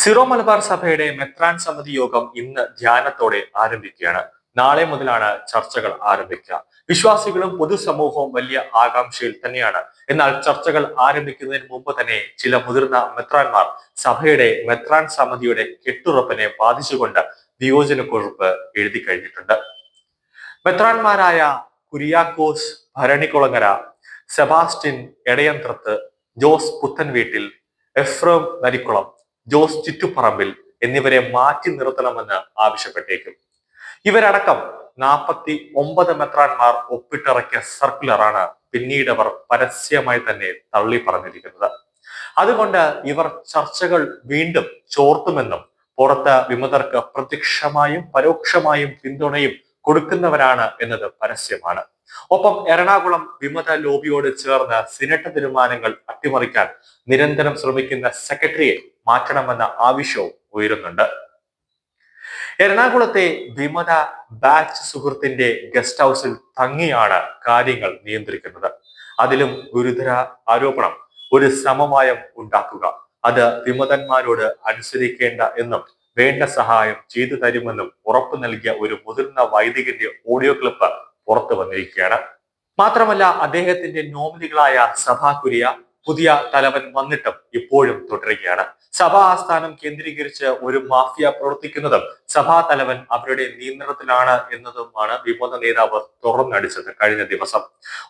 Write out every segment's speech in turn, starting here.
Syro Malabar സഭയുടെ മെത്രാൻ സമിതി യോഗം ഇന്ന് ധ്യാനത്തോടെ ആരംഭിക്കുകയാണ്. നാളെ മുതലാണ് ചർച്ചകൾ ആരംഭിക്കുക. വിശ്വാസികളും പൊതുസമൂഹവും വലിയ ആകാംക്ഷയിൽ തന്നെയാണ്. എന്നാൽ ചർച്ചകൾ ആരംഭിക്കുന്നതിന് മുമ്പ് തന്നെ ചില മുതിർന്ന മെത്രാൻമാർ സഭയുടെ മെത്രാൻ സമിതിയുടെ കെട്ടുറപ്പിനെ ബാധിച്ചുകൊണ്ട് വിയോജനക്കുറിപ്പ് എഴുതി കഴിഞ്ഞിട്ടുണ്ട്. മെത്രാൻമാരായ കുര്യാക്കോസ് ഭരണിക്കുളങ്ങര സെബാസ്റ്റിൻ എടയന്ത്രത്ത് ജോസ് പുത്തൻവീട്ടിൽ എഫ്രോം നരിക്കുളം ജോസ് ചുറ്റുപറമ്പിൽ എന്നിവരെ മാറ്റി നിർത്തണമെന്ന് ആവശ്യപ്പെട്ടേക്കും. ഇവരടക്കം നാൽപ്പത്തി ഒമ്പത് മെത്രാൻമാർ ഒപ്പിട്ടിറക്കിയ സർക്കുലറാണ് പിന്നീട് അവർ പരസ്യമായി തന്നെ തള്ളി പറഞ്ഞിരിക്കുന്നത് അതുകൊണ്ട് ഇവർ ചർച്ചകൾ വീണ്ടും ചോർത്തുമെന്നും പുറത്ത് വിമതർക്ക് പ്രത്യക്ഷമായും പരോക്ഷമായും പിന്തുണയും കൊടുക്കുന്നവരാണ് എന്നത് പരസ്യമാണ്. ഒപ്പം എറണാകുളം വിമത ലോബിയോട് ചേർന്ന് സിനറ്റ് തീരുമാനങ്ങൾ അട്ടിമറിക്കാൻ നിരന്തരം ശ്രമിക്കുന്ന സെക്രട്ടറിയെ മാറ്റണമെന്ന ആവശ്യവും ഉയരുന്നുണ്ട്. എറണാകുളത്തെ വിമത ബാച്ച് സുഹൃത്തിന്റെ ഗസ്റ്റ് ഹൗസിൽ തങ്ങിയാണ് കാര്യങ്ങൾ നിയന്ത്രിക്കുന്നത്. അതിലും ഗുരുതര ആരോപണം ഒരു ശ്രമമായം ഉണ്ടാക്കുക. അത് വിമതന്മാരോട് അനുസരിക്കേണ്ട എന്നും വേണ്ട സഹായം ചെയ്തു തരുമെന്നും ഉറപ്പു നൽകിയ ഒരു മുതിർന്ന വൈദികന്റെ ഓഡിയോ ക്ലിപ്പ് പുറത്തു വന്നിരിക്കുകയാണ്. മാത്രമല്ല അദ്ദേഹത്തിന്റെ നോമിനികളായ സഭാ കുര്യ പുതിയ തലവൻ വന്നിട്ടും ഇപ്പോഴും തുടരുകയാണ്. സഭാ ആസ്ഥാനം കേന്ദ്രീകരിച്ച് ഒരു മാഫിയ പ്രവർത്തിക്കുന്നതും സഭാ തലവൻ അവരുടെ നിയന്ത്രണത്തിലാണ് എന്നതുമാണ് വിമത നേതാവ് തുറന്നടിച്ചത് കഴിഞ്ഞ ദിവസം.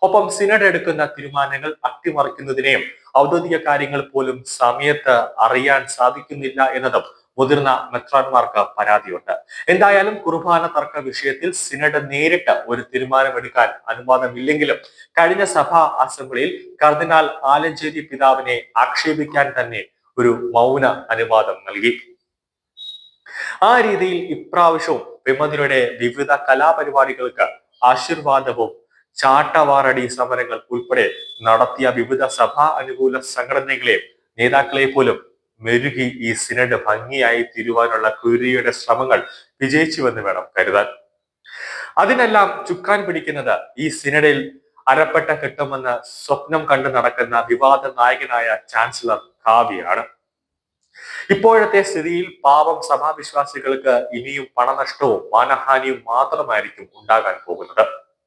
ഒപ്പം സിനഡ് എടുക്കുന്ന തീരുമാനങ്ങൾ അട്ടിമറിക്കുന്നതിനെയും ഔദ്യോഗിക കാര്യങ്ങൾ പോലും സമയത്ത് അറിയാൻ സാധിക്കുന്നില്ല എന്നതും മുതിർന്ന മെത്രാന്മാർക്ക് പരാതിയുണ്ട്. എന്തായാലും കുർബാന തർക്ക വിഷയത്തിൽ സിനഡ് നേരിട്ട് ഒരു തീരുമാനമെടുക്കാൻ അനുവാദമില്ലെങ്കിലും കഴിഞ്ഞ സഭാ അസംബ്ലിയിൽ കർദിനാൾ ആലഞ്ചേരി പിതാവിനെ ആക്ഷേപിക്കാൻ തന്നെ ഒരു മൗന അനുവാദം നൽകി. ആ രീതിയിൽ ഇപ്രാവശ്യവും വിമതിയുടെ വിവിധ കലാപരിപാടികൾക്ക് ആശീർവാദവും ചാട്ടവാറടി സമരങ്ങൾ ഉൾപ്പെടെ നടത്തിയ വിവിധ സഭാ അനുകൂല സംഘടനകളെയും നേതാക്കളെ പോലും മെരുകി ഈ സിനഡ് ഭംഗിയായി തീരുവാനുള്ള കുര്യയുടെ ശ്രമങ്ങൾ വിജയിച്ചുവെന്ന് വേണം കരുതാൻ. അതിനെല്ലാം ചുക്കാൻ പിടിക്കുന്നത് ഈ സിനഡിൽ അരപ്പെട്ട കിട്ടുമെന്ന് സ്വപ്നം കണ്ടു നടക്കുന്ന വിവാദ നായകനായ ചാൻസലർ കാവ്യാണ് ഇപ്പോഴത്തെ സ്ഥിതിയിൽ പാവം സഭാവിശ്വാസികൾക്ക് ഇനിയും പണനഷ്ടവും മാനഹാനിയും മാത്രമായിരിക്കും ഉണ്ടാകാൻ പോകുന്നത്.